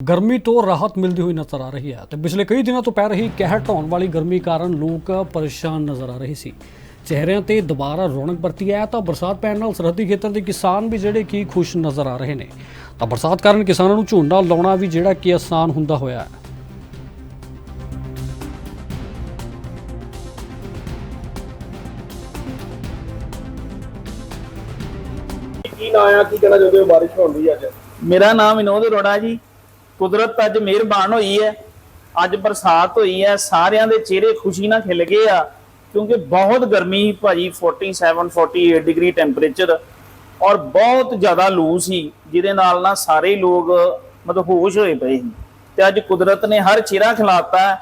ਗਰਮੀ ਤੋਂ ਰਾਹਤ ਮਿਲਦੀ ਹੋਈ ਨਜ਼ਰ ਆ ਰਹੀ ਹੈ ਤੇ ਪਿਛਲੇ ਕਈ ਦਿਨਾਂ ਤੋਂ ਪੈ ਰਹੀ ਕਹਿਰ ਢਾਉਣ ਵਾਲੀ ਗਰਮੀ ਕਾਰਨ ਲੋਕ ਪਰੇਸ਼ਾਨ ਨਜ਼ਰ ਆ ਰਹੇ ਸੀ। ਚਿਹਰਿਆਂ ਤੇ ਦੁਬਾਰਾ ਰੌਣਕ ਵਰਤੀ ਹੈ ਤਾਂ ਬਰਸਾਤ ਪੈਣ ਨਾਲ ਸਰਹੱਦੀ ਖੇਤਰ ਦੇ ਕਿਸਾਨ ਵੀ ਜਿਹੜੇ ਕਿ ਖੁਸ਼ ਨਜ਼ਰ ਆ ਰਹੇ ਨੇ। ਤਾਂ ਬਰਸਾਤ ਕਾਰਨ ਕਿਸਾਨਾਂ ਨੂੰ ਝੋਨਾ ਲਾਉਣਾ ਵੀ ਜਿਹੜਾ ਕਿ ਆਸਾਨ ਹੁੰਦਾ ਹੋਇਆ ਹੈ। ਕੀ ਨਾਂ ਆ? ਕੀ ਕਹਿਣਾ ਚਾਹੁੰਦੇ ਹੋ? ਬਾਰਿਸ਼ ਹੋਣ ਦੀ ਅੱਜ? ਮੇਰਾ ਨਾਮ ਵਿਨੋਦ ਅਰੋੜਾ ਜੀ। ਕੁਦਰਤ ਅੱਜ ਮਿਹਰਬਾਨ ਹੋਈ ਹੈ, ਅੱਜ ਬਰਸਾਤ ਹੋਈ ਹੈ, ਸਾਰਿਆਂ ਦੇ ਚਿਹਰੇ ਖੁਸ਼ੀ ਨਾਲ ਖਿਲ ਗਏ ਆ, ਕਿਉਂਕਿ ਬਹੁਤ ਗਰਮੀ ਸੀ ਭਾਜੀ 47 48 ਡਿਗਰੀ ਟੈਂਪਰੇਚਰ ਔਰ ਬਹੁਤ ਜ਼ਿਆਦਾ ਲੂ ਸੀ, ਜਿਹਦੇ ਨਾਲ ਨਾ ਸਾਰੇ ਲੋਕ ਮਤਲਬ ਹੋਸ਼ ਹੋਏ ਪਏ ਸੀ। ਤੇ ਅੱਜ ਕੁਦਰਤ ਨੇ ਹਰ ਚਿਹਰਾ ਖਿਲਾਤਾ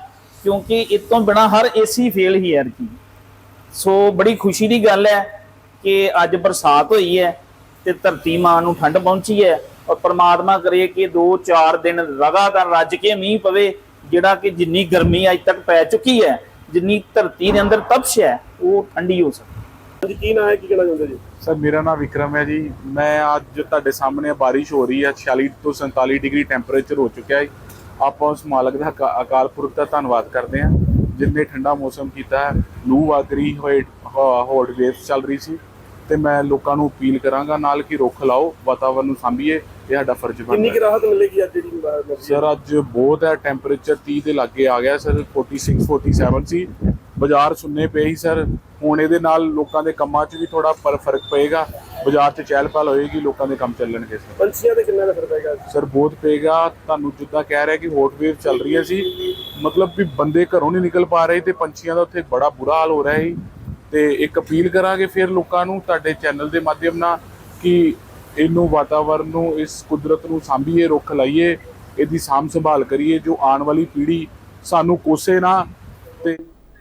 ਕਿਉਂਕਿ ਇਸ ਤੋਂ ਬਿਨਾ ਹਰ ਏਸੀ ਫੇਲ ਹੀ ਯਾਰ ਕੀ ਸੋ ਬੜੀ ਖੁਸ਼ੀ ਦੀ ਗੱਲ ਹੈ ਕਿ ਅੱਜ ਬਰਸਾਤ ਹੋਈ ਹੈ ਤੇ ਧਰਤੀ ਮਾਂ ਨੂੰ ਠੰਡ ਪਹੁੰਚੀ ਹੈ। ਔਰ ਪ੍ਰਮਾਤਮਾ ਕਰੇ ਕਿ 2-4 ਦਿਨ ਲਗਾਤਾਰ ਰੱਜ ਕੇ ਮੀਂਹ ਪਵੇ ਜਿਹੜਾ ਕਿ ਜਿੰਨੀ ਗਰਮੀ ਅੱਜ ਤੱਕ ਪੈ ਚੁੱਕੀ ਹੈ ਜਿੰਨੀ ਧਰਤੀ ਦੇ ਅੰਦਰ ਤਪਸ਼ ਹੈ ਉਹ ਠੰਡੀ ਹੋ ਸਕੇ ਕੀ ਨਾਂ ਹੈ ਕੀ ਕਹਿਣਾ ਚਾਹੁੰਦੇ ਜੀ? ਸਰ ਮੇਰਾ ਨਾਮ ਵਿਕਰਮ ਹੈ ਜੀ। ਮੈਂ ਅੱਜ ਤੁਹਾਡੇ ਸਾਹਮਣੇ ਬਾਰਿਸ਼ ਹੋ ਰਹੀ ਹੈ 46 ਤੋਂ 47 ਡਿਗਰੀ ਟੈਂਪਰੇਚਰ ਹੋ ਚੁੱਕਿਆ ਹੈ। ਆਪਾਂ ਉਸ ਮਾਲਕ ਦਾ ਅਕਾ- ਅਕਾਲ ਪੁਰਖ ਦਾ ਧੰਨਵਾਦ ਕਰਦੇ ਹਾਂ ਜਿਨਨੇ ਠੰਡਾ ਮੌਸਮ ਕੀਤਾ ਹੈ। ਲੂ ਵਗ ਰਹੀ ਹੋਏ ਹੌਟ ਵੇਵਸ ਚੱਲ ਰਹੀ ਸੀ। ਤੇ ਮੈਂ ਲੋਕਾਂ ਨੂੰ ਅਪੀਲ ਕਰਾਂਗਾ ਨਾਲ ਕਿ ਰੁੱਖ ਲਾਓ ਵਾਤਾਵਰਨ ਨੂੰ ਸਾਂਭੀਏ ਇਹ ਸਾਡਾ ਫਰਜ਼ ਕਿੰਨੀ ਬਣਦਾ ਕੁ ਹੈ ਰਾਹਤ ਮਿਲੇਗੀ ਅੱਜ ਜਿਹੜੀ ਹੈ? ਸਰ ਅੱਜ ਬਹੁਤ ਹੈ ਟੈਂਪਰੇਚਰ 30 ਦੇ ਲਾਗੇ ਆ ਗਿਆ ਸਰ 46 47 ਸੀ। ਬਾਜ਼ਾਰ ਸੁੰਨੇ ਪਏ ਸੀ ਸਰ। ਹੁਣ ਇਹਦੇ ਨਾਲ ਲੋਕਾਂ ਦੇ ਕੰਮਾਂ 'ਚ ਵੀ ਥੋੜਾ ਫ਼ਰਕ ਪਏਗਾ। ਬਾਜ਼ਾਰ 'ਚ ਚਹਿਲ ਪਹਿਲ ਹੋਏਗੀ ਲੋਕਾਂ ਦੇ ਕੰਮ ਚੱਲਣਗੇ ਸਰ। ਪੰਛੀਆਂ ਤੇ ਕਿੰਨਾ ਅਸਰ ਪਏਗਾ ਅੱਜ? ਸਰ ਬਹੁਤ ਪਏਗਾ। ਤੁਹਾਨੂੰ ਜਿੱਦਾਂ ਕਹਿ ਰਿਹਾ ਕਿ ਹੌਟ ਵੇਵ ਚੱਲ ਰਹੀ ਹੈ ਸੀ। ਮਤਲਬ ਵੀ ਬੰਦੇ ਘਰੋਂ ਨਹੀਂ ਨਿਕਲ ਪਾ ਰਹੇ ਤੇ ਪੰਛੀਆਂ ਦਾ ਉੱਥੇ ਬੜਾ ਬੁਰਾ ਹਾਲ ਹੋ ਰਿਹਾ ਸੀ। ਤੇ ਇੱਕ ਅਪੀਲ ਕਰਾਂਗੇ ਫਿਰ ਲੋਕਾਂ ਨੂੰ ਤੁਹਾਡੇ ਚੈਨਲ ਦੇ ਮਾਧਿਅਮ ਨਾਲ ਕਿ ਇਹਨੂੰ ਵਾਤਾਵਰਨ ਨੂੰ, ਇਸ ਕੁਦਰਤ ਨੂੰ ਸਾਂਭੀਏ, ਰੁੱਖ ਲਾਈਏ, ਇਹਦੀ ਸਾਂਭ ਸੰਭਾਲ ਕਰੀਏ, ਜੋ ਆਉਣ ਵਾਲੀ ਪੀੜ੍ਹੀ ਸਾਨੂੰ ਕੋਸੇ ਨਾ ਤੇ